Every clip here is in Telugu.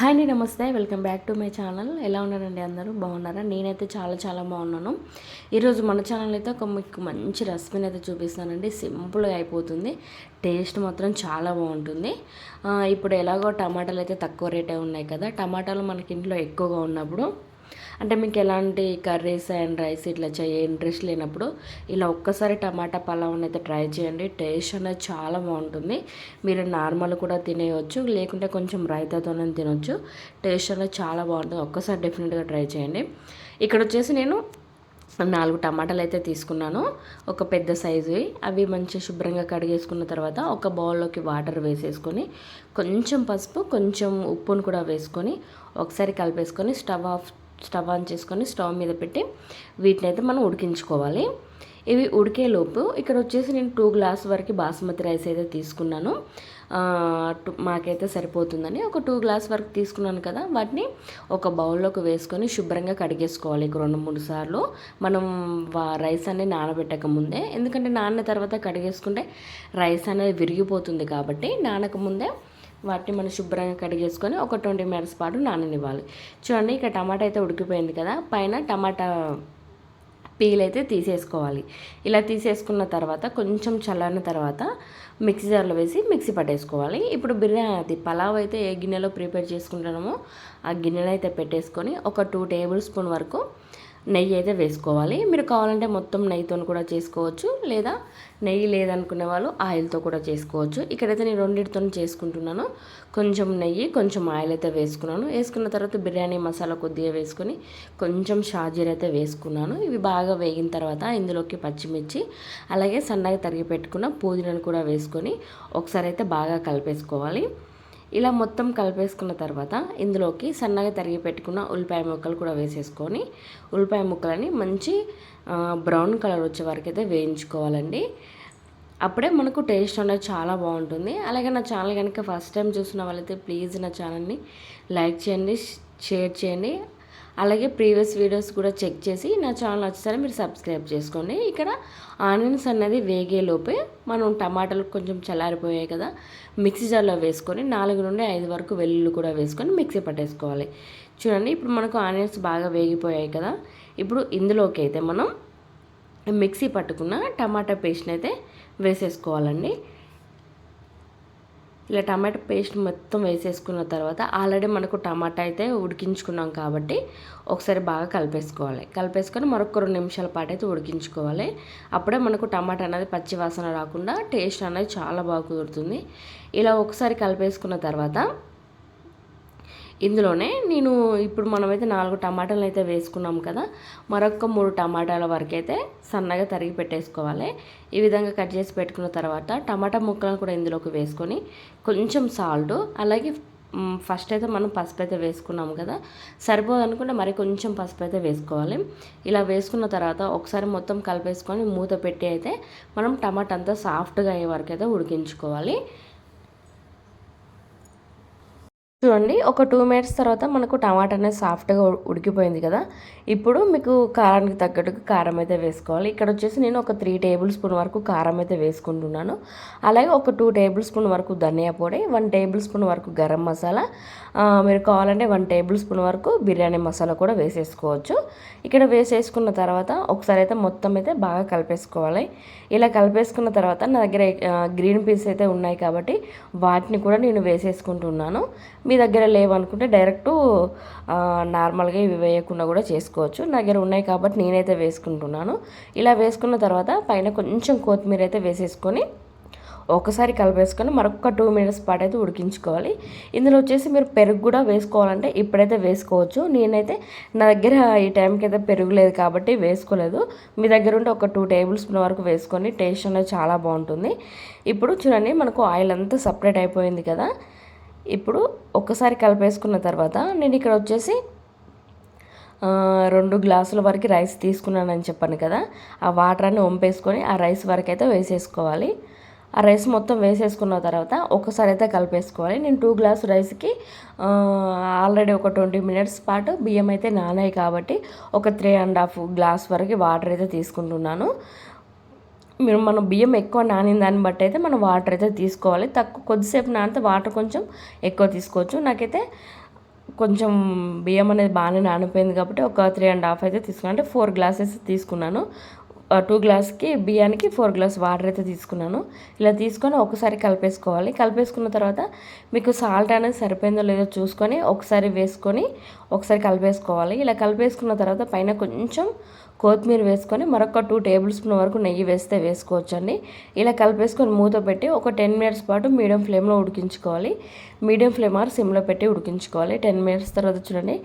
హాయ్ అండి నమస్తే. Welcome back to my channel. ఎలా ఉన్నారండి అందరూ? బాగున్నారా? నేనైతే చాలా చాలా బాగున్నాను. ఈరోజు మన ఛానల్ అయితే ఒక మీకు మంచి రెసిపీని అయితే చూపిస్తానండి. సింపుల్గా అయిపోతుంది. టేస్ట్ మాత్రం చాలా బాగుంటుంది. ఇప్పుడు ఎలాగో టమాటాలు అయితే తక్కువ రేటే ఉన్నాయి కదా. టమాటాలు మనకి ఇంట్లో ఎక్కువగా ఉన్నప్పుడు అంటే మీకు ఎలాంటి కర్రీస్ అండ్ రైస్ ఇట్లా చేయ ఇంట్రెస్ట్ లేనప్పుడు ఇలా ఒక్కసారి టమాటా పలావ్ అయితే ట్రై చేయండి. టేస్ట్ అనేది చాలా బాగుంటుంది. మీరు నార్మల్ కూడా తినేయవచ్చు లేకుంటే కొంచెం రైతాతోనే తినొచ్చు. టేస్ట్ అనేది చాలా బాగుంటుంది. ఒక్కసారి డెఫినెట్గా ట్రై చేయండి. ఇక్కడ వచ్చేసి నేను నాలుగు టమాటాలు అయితే తీసుకున్నాను. ఒక పెద్ద సైజువి అవి మంచిగా శుభ్రంగా కడిగేసుకున్న తర్వాత ఒక బౌల్లోకి వాటర్ వేసేసుకొని కొంచెం పసుపు కొంచెం ఉప్పును కూడా వేసుకొని ఒకసారి కలిపేసుకొని స్టవ్ ఆఫ్ స్టవ్ ఆన్ చేసుకొని స్టవ్ మీద పెట్టి వీటిని అయితే మనం ఉడికించుకోవాలి. ఇవి ఉడికేలోపు ఇక్కడ వచ్చేసి నేను టూ గ్లాస్ వరకు బాస్మతి రైస్ అయితే తీసుకున్నాను. మాకైతే సరిపోతుందని ఒక టూ గ్లాస్ వరకు తీసుకున్నాను కదా వాటిని ఒక బౌల్లోకి వేసుకొని శుభ్రంగా కడిగేసుకోవాలి ఒక రెండు మూడు సార్లు. మనం వా- రైస్ అనేది నానబెట్టక ముందే ఎందుకంటే నాన్న తర్వాత కడిగేసుకుంటే రైస్ అనేది విరిగిపోతుంది కాబట్టి నానక ముందే వాటిని మనం శుభ్రంగా కడిగేసుకొని ఒక ట్వంటీ మినిట్స్ పాటు నాననివ్వాలి. చూడండి ఇక టమాటా అయితే ఉడికిపోయింది కదా పైన టమాటా పీల్ అయితే తీసేసుకోవాలి. ఇలా తీసేసుకున్న తర్వాత కొంచెం చల్లారిన తర్వాత మిక్సీ జార్లో వేసి మిక్సీ పట్టేసుకోవాలి. ఇప్పుడు బిర్యానీ అది పలావ్ అయితే ఏ గిన్నెలో ప్రిపేర్ చేసుకుంటున్నామో ఆ గిన్నెలో అయితే పెట్టేసుకొని ఒక టూ టేబుల్ స్పూన్ వరకు నెయ్యి అయితే వేసుకోవాలి. మీరు కావాలంటే మొత్తం నెయ్యితో కూడా చేసుకోవచ్చు. లేదా నెయ్యి లేదనుకునే వాళ్ళు ఆయిల్తో కూడా చేసుకోవచ్చు. ఇక్కడైతే నేను రెండింటితో చేసుకుంటున్నాను. కొంచెం నెయ్యి కొంచెం ఆయిల్ అయితే వేసుకున్నాను. వేసుకున్న తర్వాత బిర్యానీ మసాలా కొద్దిగా వేసుకొని కొంచెం షాజీర్ అయితే వేసుకున్నాను. ఇవి బాగా వేగిన తర్వాత ఇందులోకి పచ్చిమిర్చి అలాగే సన్నగా తరిగి పెట్టుకున్న పుదీనాను కూడా వేసుకొని ఒకసారి అయితే బాగా కలిపేసుకోవాలి. ఇలా మొత్తం కలిపేసుకున్న తర్వాత ఇందులోకి సన్నగా తరిగి పెట్టుకున్న ఉల్లిపాయ ముక్కలు కూడా వేసేసుకొని ఉల్లిపాయ ముక్కలని మంచి బ్రౌన్ కలర్ వచ్చే వరకు అయితే వేయించుకోవాలండి. అప్పుడే మనకు టేస్ట్ అనేది చాలా బాగుంటుంది. అలాగే నా ఛానల్ కనుక ఫస్ట్ టైం చూసిన వాళ్ళైతే ప్లీజ్ నా ఛానల్ని లైక్ చేయండి షేర్ చేయండి. అలాగే ప్రీవియస్ వీడియోస్ కూడా చెక్ చేసి నా ఛానల్ వచ్చేసరి మీరు సబ్స్క్రైబ్ చేసుకోండి. ఇక్కడ ఆనియన్స్ అనేది వేగేలోపే మనం టమాటాలు కొంచెం చల్లారిపోయాయి కదా మిక్సీ జార్లో వేసుకొని నాలుగు నుండి ఐదు వరకు వెల్లుల్లి కూడా వేసుకొని మిక్సీ పట్టేసుకోవాలి. చూడండి ఇప్పుడు మనకు ఆనియన్స్ బాగా వేగిపోయాయి కదా. ఇప్పుడు ఇందులోకి అయితే మనం మిక్సీ పట్టుకున్న టమాటా పేస్ట్ని అయితే వేసేసుకోవాలండి. ఇలా టమాటా పేస్ట్ మొత్తం వేసేసుకున్న తర్వాత ఆల్రెడీ మనకు టమాటా అయితే ఉడికించుకున్నాం కాబట్టి ఒకసారి బాగా కలిపేసుకోవాలి. కలిపేసుకొని మరొక రెండు నిమిషాల పాటు అయితే ఉడికించుకోవాలి. అప్పుడే మనకు టమాటా అనేది పచ్చి వాసన రాకుండా టేస్ట్ అనేది చాలా బాగా కుదురుతుంది. ఇలా ఒకసారి కలిపేసుకున్న తర్వాత ఇందులోనే నేను ఇప్పుడు మనమైతే నాలుగు టమాటాలు అయితే వేసుకున్నాం కదా మరొక మూడు టమాటాల వరకు అయితే సన్నగా తరిగి పెట్టేసుకోవాలి. ఈ విధంగా కట్ చేసి పెట్టుకున్న తర్వాత టమాటా ముక్కలను కూడా ఇందులోకి వేసుకొని కొంచెం సాల్ట్ అలాగే ఫస్ట్ అయితే మనం పసుపు అయితే వేసుకున్నాం కదా సరిపోదు అనుకుంటే మరి కొంచెం పసుపు అయితే వేసుకోవాలి. ఇలా వేసుకున్న తర్వాత ఒకసారి మొత్తం కలిపేసుకొని మూత పెట్టి అయితే మనం టమాటా అంతా సాఫ్ట్గా అయ్యే వరకు అయితే ఉడికించుకోవాలి. చూడండి ఒక టూ మినిట్స్ తర్వాత మనకు టమాటా అనేది సాఫ్ట్గా ఉడికిపోయింది కదా. ఇప్పుడు మీకు కారానికి తగ్గట్టుగా కారం అయితే వేసుకోవాలి. ఇక్కడ వచ్చేసి నేను ఒక త్రీ టేబుల్ స్పూన్ వరకు కారం అయితే వేసుకుంటున్నాను. అలాగే ఒక టూ టేబుల్ స్పూన్ వరకు ధనియా పొడి వన్ టేబుల్ స్పూన్ వరకు గరం మసాలా మీరు కావాలంటే వన్ టేబుల్ స్పూన్ వరకు బిర్యానీ మసాలా కూడా వేసేసుకోవచ్చు. ఇక్కడ వేసేసుకున్న తర్వాత ఒకసారి అయితే మొత్తం అయితే బాగా కలిపేసుకోవాలి. ఇలా కలిపేసుకున్న తర్వాత నా దగ్గర గ్రీన్ పీస్ అయితే ఉన్నాయి కాబట్టి వాటిని కూడా నేను వేసేసుకుంటున్నాను. మీ దగ్గర లేవనుకుంటే డైరెక్ట్ నార్మల్గా ఇవి వేయకుండా కూడా చేసుకోవచ్చు. నా దగ్గర ఉన్నాయి కాబట్టి నేనైతే వేసుకుంటున్నాను. ఇలా వేసుకున్న తర్వాత పైన కొంచెం కొత్తిమీర అయితే వేసేసుకొని ఒకసారి కలిపేసుకొని మరొక టూ మినిట్స్ పాటు అయితే ఉడికించుకోవాలి. ఇందులో వచ్చేసి మీరు పెరుగు కూడా వేసుకోవాలంటే ఇప్పుడైతే వేసుకోవచ్చు. నేనైతే నా దగ్గర ఈ టైంకి అయితే పెరుగు లేదు కాబట్టి వేసుకోలేదు. మీ దగ్గర ఉంటే ఒక టూ టేబుల్ స్పూన్ వరకు వేసుకొని టేస్ట్ అనేది చాలా బాగుంటుంది. ఇప్పుడు చూడండి మనకు ఆయిల్ అంతా సపరేట్ అయిపోయింది కదా. ఇప్పుడు ఒక్కసారి కలిపేసుకున్న తర్వాత నేను ఇక్కడ వచ్చేసి రెండు గ్లాసుల వరకు రైస్ తీసుకున్నానని చెప్పాను కదా. ఆ వాటర్ అన్ని వంపేసుకొని ఆ రైస్ వరకు అయితే వేసేసుకోవాలి. ఆ రైస్ మొత్తం వేసేసుకున్న తర్వాత ఒకసారి అయితే కలిపేసుకోవాలి. నేను టూ గ్లాస్ రైస్కి ఆల్రెడీ ఒక ట్వంటీ మినిట్స్ పాటు బియ్యం అయితే నానాయి కాబట్టి ఒక త్రీ అండ్ హాఫ్ గ్లాస్ వరకు వాటర్ అయితే తీసుకుంటున్నాను. మీరు మనం బియ్యం ఎక్కువ నానిన దాన్ని బట్టి అయితే మనం వాటర్ అయితే తీసుకోవాలి. తక్కువ కొద్దిసేపు నానితే వాటర్ కొంచెం ఎక్కువ తీసుకోవచ్చు. నాకైతే కొంచెం బియ్యం అనేది బాగానే నానిపోయింది కాబట్టి ఒక త్రీ అండ్ హాఫ్ అయితే తీసుకున్నాను. అంటే ఫోర్ గ్లాసెస్ తీసుకున్నాను. టూ గ్లాస్కి బియ్యానికి ఫోర్ గ్లాస్ వాటర్ అయితే తీసుకున్నాను. ఇలా తీసుకొని ఒకసారి కలిపేసుకోవాలి. కలిపేసుకున్న తర్వాత మీకు సాల్ట్ అనేది సరిపోయిందో లేదో చూసుకొని ఒకసారి వేసుకొని ఒకసారి కలిపేసుకోవాలి. ఇలా కలిపేసుకున్న తర్వాత పైన కొంచెం కొత్తిమీర వేసుకొని మరొక టూ టేబుల్ స్పూన్ వరకు నెయ్యి వేస్తే వేసుకోవచ్చండి. ఇలా కలిపేసుకొని మూత పెట్టి ఒక టెన్ మినిట్స్ పాటు మీడియం ఫ్లేమ్లో ఉడికించుకోవాలి. మీడియం ఫ్లేమ్ ఆర్ సిమ్లో పెట్టి ఉడికించుకోవాలి. టెన్ మినిట్స్ తర్వాత చూడండి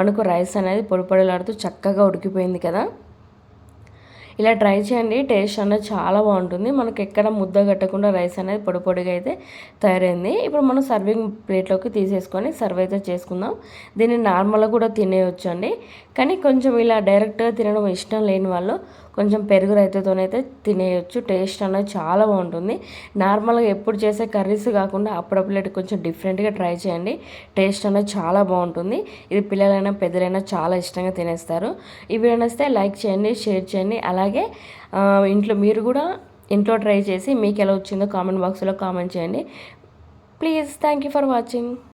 మనకు రైస్ అనేది పొడిపొడిలాడుతూ చక్కగా ఉడికిపోయింది కదా. ఇలా ట్రై చేయండి. టేస్ట్ అనేది చాలా బాగుంటుంది. మనకి ఎక్కడ ముద్ద కట్టకుండా రైస్ అనేది పొడి పొడిగా అయితే తయారైంది. ఇప్పుడు మనం సర్వింగ్ ప్లేట్లోకి తీసేసుకొని సర్వ్ అయితే చేసుకుందాం. దీన్ని నార్మల్గా కూడా తినేయచ్చు అండి కానీ కొంచెం ఇలా డైరెక్ట్గా తినడం ఇష్టం లేని వాళ్ళు కొంచెం పెరుగు రైతుతోనైతే తినేయచ్చు. టేస్ట్ అనేది చాలా బాగుంటుంది. నార్మల్గా ఎప్పుడు చేసే కర్రీస్ కాకుండా అప్పుడప్పుడు కొంచెం డిఫరెంట్గా ట్రై చేయండి. టేస్ట్ అనేది చాలా బాగుంటుంది. ఇది పిల్లలైనా పెద్దలైనా చాలా ఇష్టంగా తినేస్తారు. ఇవి నచ్చితే లైక్ చేయండి షేర్ చేయండి. అలాగే ఇంట్లో మీరు కూడా ఇంట్లో ట్రై చేసి మీకు ఎలా వచ్చిందో కామెంట్ బాక్స్లో కామెంట్ చేయండి. Please thank you for watching.